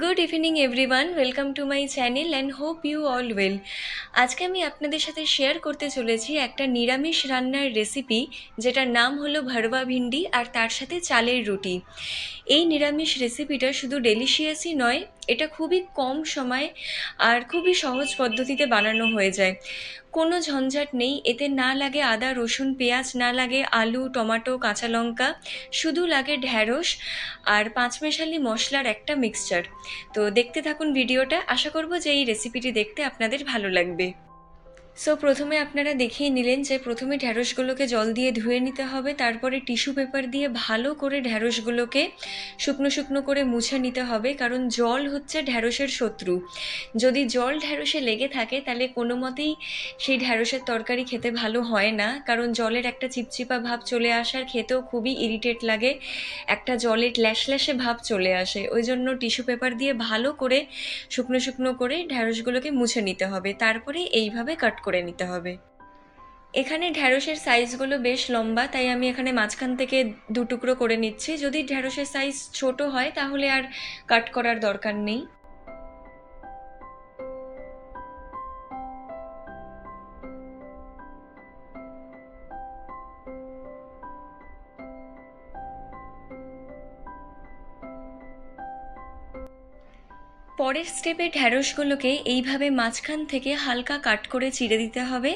Good evening everyone welcome to my channel and hope you all well আজকে আমি আপনাদের সাথে শেয়ার করতে চলেছি একটা নিরামিষ রান্নার রেসিপি যেটার নাম হলো ভরবা ভিন্ডি আর তার সাথে চালের রুটি। এই নিরামিষ রেসিপিটা শুধু ডেলিশিয়াসই নয়, এটা খুবই কম সময় আর খুবই সহজ পদ্ধতিতে বানানো হয়ে যায়। কোনো ঝঞ্ঝাট নেই, এতে না লাগে আদা, রসুন, পেঁয়াজ, না লাগে আলু, টমাটো, কাঁচা লঙ্কা, শুধু লাগে ঢ্যাঁড়স আর পাঁচমেশালি মশলার একটা মিক্সচার তো দেখতে থাকুন ভিডিওটা, আশা করব যে এই রেসিপিটি দেখতে আপনাদের ভালো লাগবে। সো প্রথমে আপনারা দেখিয়ে নিলেন যে প্রথমে ঢ্যাঁড়সগুলোকে জল দিয়ে ধুয়ে নিতে হবে, তারপরে টিস্যু পেপার দিয়ে ভালো করে ঢ্যাঁড়সগুলোকে শুকনো শুকনো করে মুছে নিতে হবে, কারণ জল হচ্ছে ঢ্যাঁড়সের শত্রু। যদি জল ঢ্যাঁড়সে লেগে থাকে, তাহলে কোনো মতেই সেই ঢ্যাঁড়সের তরকারি খেতে ভালো হয় না, কারণ জলের একটা চিপচিপা ভাব চলে আসার খেতেও খুবই ইরিটেট লাগে, একটা জলের ল্যাসল্যাসে ভাব চলে আসে। ওই জন্য টিস্যু পেপার দিয়ে ভালো করে শুকনো শুকনো করে ঢ্যাঁড়সগুলোকে মুছে নিতে হবে, তারপরে এইভাবে কাট করে নিতে হবে। এখানে ঢ্যাঁড়সের সাইজগুলো বেশ লম্বা, তাই আমি এখানে মাঝখান থেকে দু টুকরো করে নিচ্ছি। যদি ঢ্যাঁড়সের সাইজ ছোট হয়, তাহলে আর কাট করার দরকার নেই। পরের স্টেপে ঢ্যাঁড়সগুলোকে এইভাবে মাঝখান থেকে হালকা কাট করে চিড়ে দিতে হবে।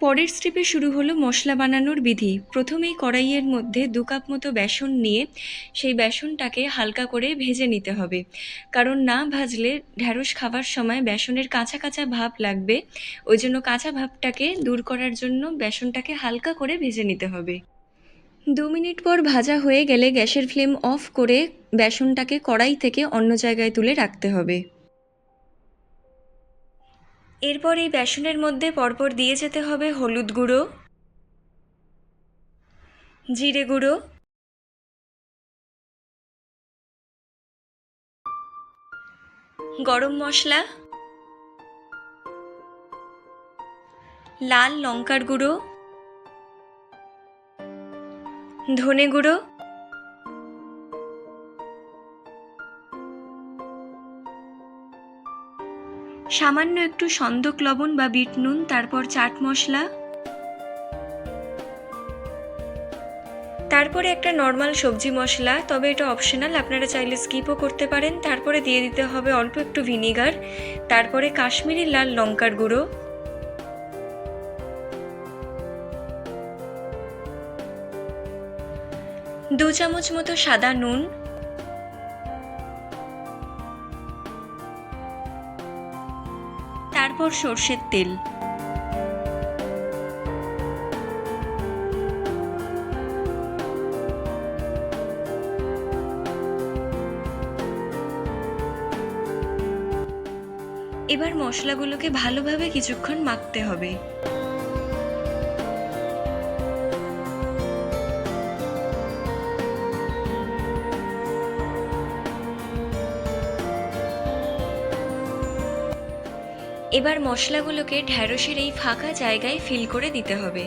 পরের স্টেপে শুরু হলো মশলা বানানোর বিধি। প্রথমেই কড়াইয়ের মধ্যে দু কাপ মতো বেসন নিয়ে সেই বেসনটাকে হালকা করে ভেজে নিতে হবে। কারণ না ভাজলে ঢ্যাঁড়স খাবার সময় বেসনের কাঁচা কাঁচা ভাব লাগবে। ওই জন্য কাঁচা ভাবটাকে দূর করার জন্য বেসনটাকে হালকা করে ভেজে নিতে হবে। দু মিনিট পর ভাজা হয়ে গেলে গ্যাসের ফ্লেম অফ করে বেসনটাকে কড়াই থেকে অন্য জায়গায় তুলে রাখতে হবে। এরপর এই বেসনের মধ্যে পরপর দিয়ে যেতে হবে হলুদ গুঁড়ো, জিরে গুঁড়ো, গরম মশলা, লাল লঙ্কার গুঁড়ো, ধনে গুঁড়ো সামান্য একটু সন্দক লবণ বা বিট নুন, তারপর চাট মশলা। তারপরে একটা নর্মাল সবজি মশলা, তবে এটা অপশনাল আপনারা চাইলে স্কিপও করতে পারেন। তারপরে দিয়ে দিতে হবে অল্প একটু ভিনিগার তারপরে কাশ্মীরি লাল লঙ্কার গুঁড়ো। দু চামচ মতো সাদা নুন তারপর সর্ষের তেল। এবার মশলাগুলোকে ভালোভাবে কিছুক্ষণ মাখতে হবে। এবার মশলাগুলোকে ঢ্যাঁড়সের এই ফাঁকা জায়গায় ফিল করে দিতে হবে।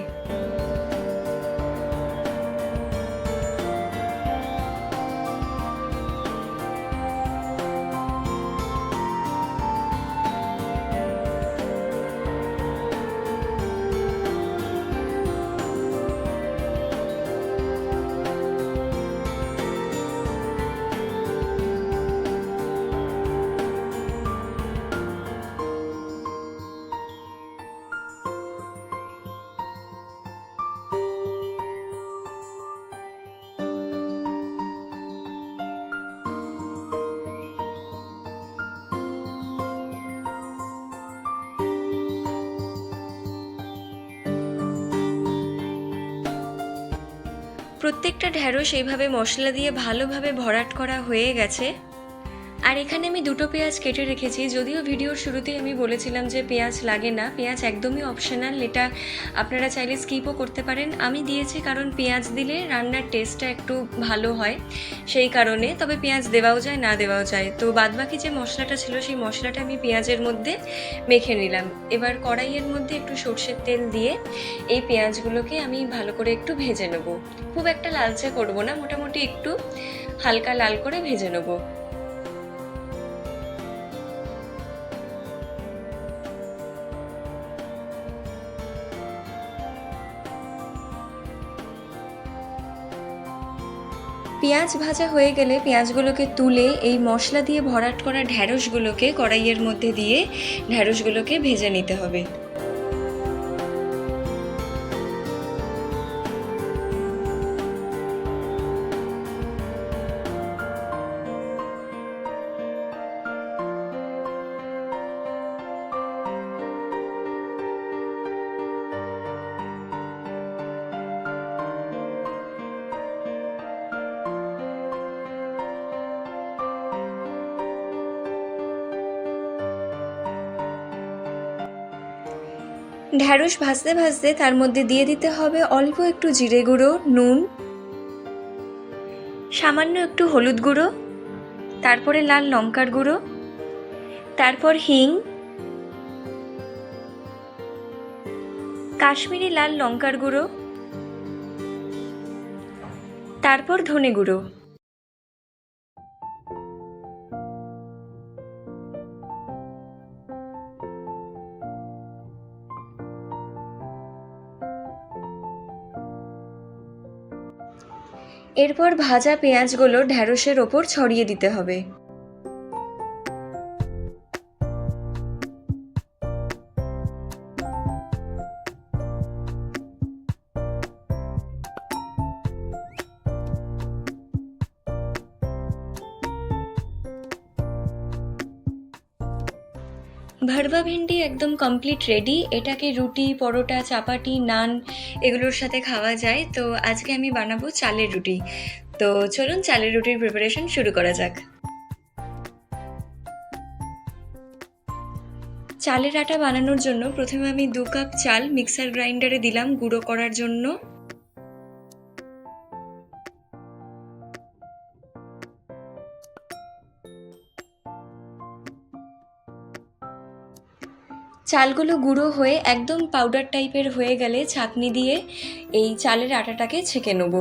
প্রত্যেকটা ঢ্যাঁড়স এইভাবে মশলা দিয়ে ভালোভাবে ভরাট করা হয়ে গেছে। আর এখানে আমি দুটো পেঁয়াজ কেটে রেখেছি। যদিও ভিডিওর শুরুতেই আমি বলেছিলাম যে পেঁয়াজ লাগে না, পেঁয়াজ একদমই অপশনাল এটা আপনারা চাইলে স্কিপও করতে পারেন। আমি দিয়েছি কারণ পেঁয়াজ দিলে রান্নার টেস্টটা একটু ভালো হয় সেই কারণে, তবে পেঁয়াজ দেওয়াও যায়, না দেওয়াও যায়। তো বাদবাকি যে মশলাটা ছিল, সেই মশলাটা আমি পেঁয়াজের মধ্যে মেখে নিলাম। এবার কড়াইয়ের মধ্যে একটু সর্ষের তেল দিয়ে এই পেঁয়াজগুলোকে আমি ভালো করে একটু ভেজে নেব। খুব একটা লালচে করব না, মোটামুটি একটু হালকা লাল করে ভেজে নেব। পেঁয়াজ ভাজা হয়ে গেলে পেঁয়াজগুলোকে তুলে এই মশলা দিয়ে ভরাট করা ঢ্যাঁড়সগুলোকে কড়াইয়ের মধ্যে দিয়ে ঢ্যাঁড়সগুলোকে ভেজে নিতে হবে। ঢ্যাঁড়স ভাজতে ভাজতে তার মধ্যে দিয়ে দিতে হবে অল্প একটু জিরে গুঁড়ো, নুন, সামান্য একটু হলুদ গুঁড়ো, তারপরে লাল লঙ্কার গুঁড়ো, তারপর হিং, কাশ্মীরি লাল লঙ্কার গুঁড়ো, তারপর ধনে গুঁড়ো। এরপর ভাজা পেঁয়াজগুলো ঢ্যাঁড়সের ওপর ছড়িয়ে দিতে হবে। ভরবা ভেন্ডি একদম কমপ্লিট রেডি এটাকে রুটি, পরোটা চাপাটি নান এগুলোর সাথে খাওয়া যায়। তো আজকে আমি বানাবো চালের রুটি। তো চলুন চালের রুটির প্রিপারেশন শুরু করা যাক। চালের আটা বানানোর জন্য প্রথমে আমি দু কাপ চাল মিক্সার গ্রাইন্ডারে দিলাম গুঁড়ো করার জন্য। চালগুলো গুঁড়ো হয়ে একদম পাউডার টাইপের হয়ে গেলে ছাঁকনি দিয়ে এই চালের আটাটাকে ছেঁকে নেব।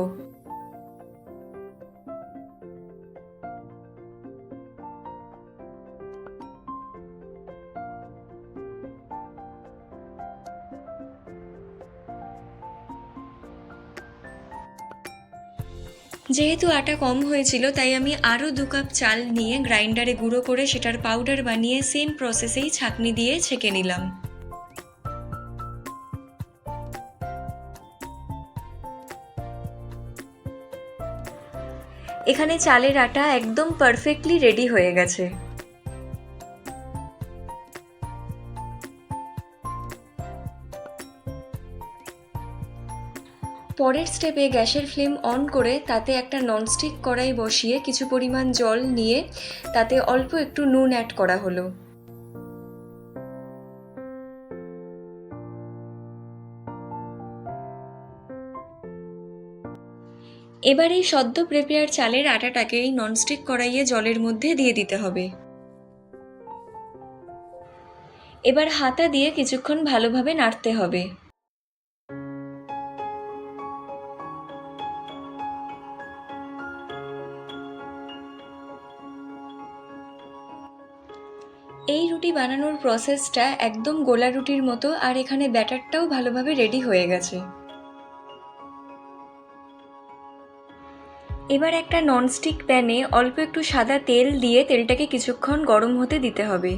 যেহেতু আটা কম হয়েছিল, তাই আমি আরও দু কাপ চাল নিয়ে গ্রাইন্ডারে গুঁড়ো করে সেটার পাউডার বানিয়ে সেম প্রসেসেই ছাঁকনি দিয়ে ছেঁকে নিলাম। এখানে চালের আটা একদম পারফেক্টলি রেডি হয়ে গেছে। পরের স্টেপে গ্যাসের ফ্লেম অন করে তাতে একটা ননস্টিক কড়াই বসিয়ে কিছু পরিমাণ জল নিয়ে তাতে অল্প একটু নুন অ্যাড করা হলো। এবার এই সদ্য প্রেপেয়ার চালের আটাটাকে এই ননস্টিক কড়াইয়ে জলের মধ্যে দিয়ে দিতে হবে। এবার হাতা দিয়ে কিছুক্ষণ ভালোভাবে নাড়তে হবে। এই রুটি বানানোর প্রসেসটা একদম গোলা রুটির মতো আর এখানে ব্যাটারটাও ভালোভাবে রেডি হয়ে গেছে। এবার একটা ননস্টিক প্যানে অল্প একটু সাদা তেল দিয়ে তেলটাকে কিছুক্ষণ গরম হতে দিতে হবে।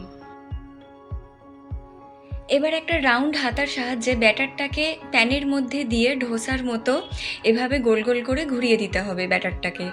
এবার একটা রাউন্ড হাতার সাহায্যে ব্যাটারটাকে প্যানের মধ্যে দিয়ে ঢোসার মতো এভাবে গোল গোল করে ঘুরিয়ে দিতে হবে ব্যাটারটাকে।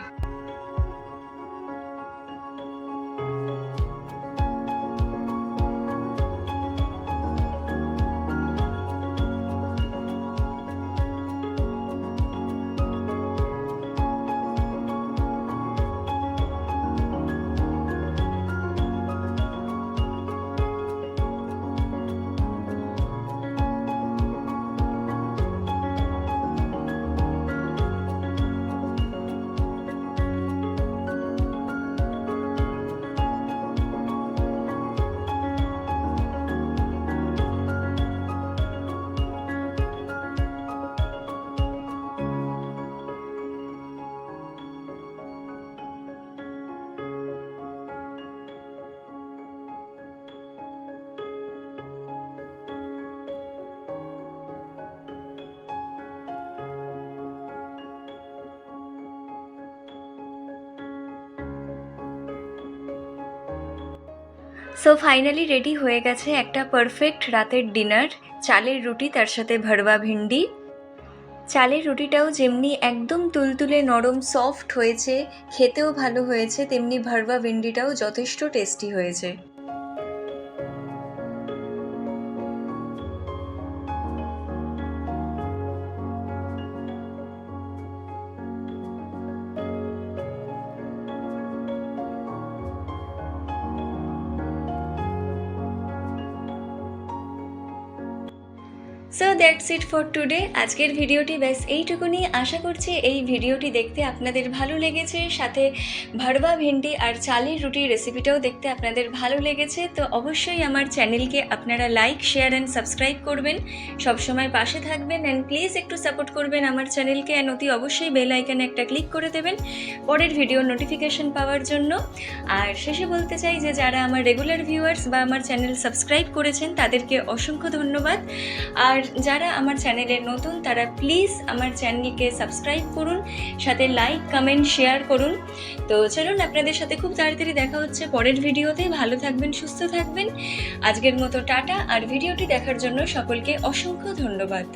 সো ফাইনালি রেডি হয়ে গেছে একটা পারফেক্ট রাতের ডিনার চালের রুটি তার সাথে ভরবা ভিন্ডি। চালের রুটিটাও যেমনি একদম তুলতুলে নরম সফট হয়েছে, খেতেও ভালো হয়েছে, তেমনি ভরবা ভিন্ডিটাও যথেষ্ট টেস্টি হয়েছে। দ্যাটস ইট ফর টুডে আজকের ভিডিওটি ব্যাস এইটুকুনি। আশা করছি এই ভিডিওটি দেখতে আপনাদের ভালো লেগেছে। সাথে ভারবা ভেন্ডি আর চালের রুটির রেসিপিটাও দেখতে আপনাদের ভালো লেগেছে। তো অবশ্যই আমার চ্যানেলকে আপনারা লাইক শেয়ার অ্যান্ড সাবস্ক্রাইব করবেন। সবসময় পাশে থাকবেন অ্যান্ড প্লিজ একটু সাপোর্ট করবেন আমার চ্যানেলকে। অ্যান্ড অতি অবশ্যই বেল আইকনে একটা ক্লিক করে দেবেন পরের ভিডিও নোটিফিকেশন পাওয়ার জন্য। আর শেষে বলতে চাই যে যারা আমার রেগুলার ভিউয়ার্স বা আমার চ্যানেল সাবস্ক্রাইব করেছেন, তাদেরকে অসংখ্য ধন্যবাদ। আর যারা আমার চ্যানেলে নতুন, তারা প্লিজ আমার চ্যানেলকে সাবস্ক্রাইব করুন, সাথে লাইক কমেন্ট শেয়ার করুন। তো চলুন, আপনাদের সাথে খুব তাড়াতাড়ি দেখা হচ্ছে পরের ভিডিওতে। ভালো থাকবেন, সুস্থ থাকবেন। আজকের মতো টাটা, আর ভিডিওটি দেখার জন্য সকলকে অসংখ্য ধন্যবাদ।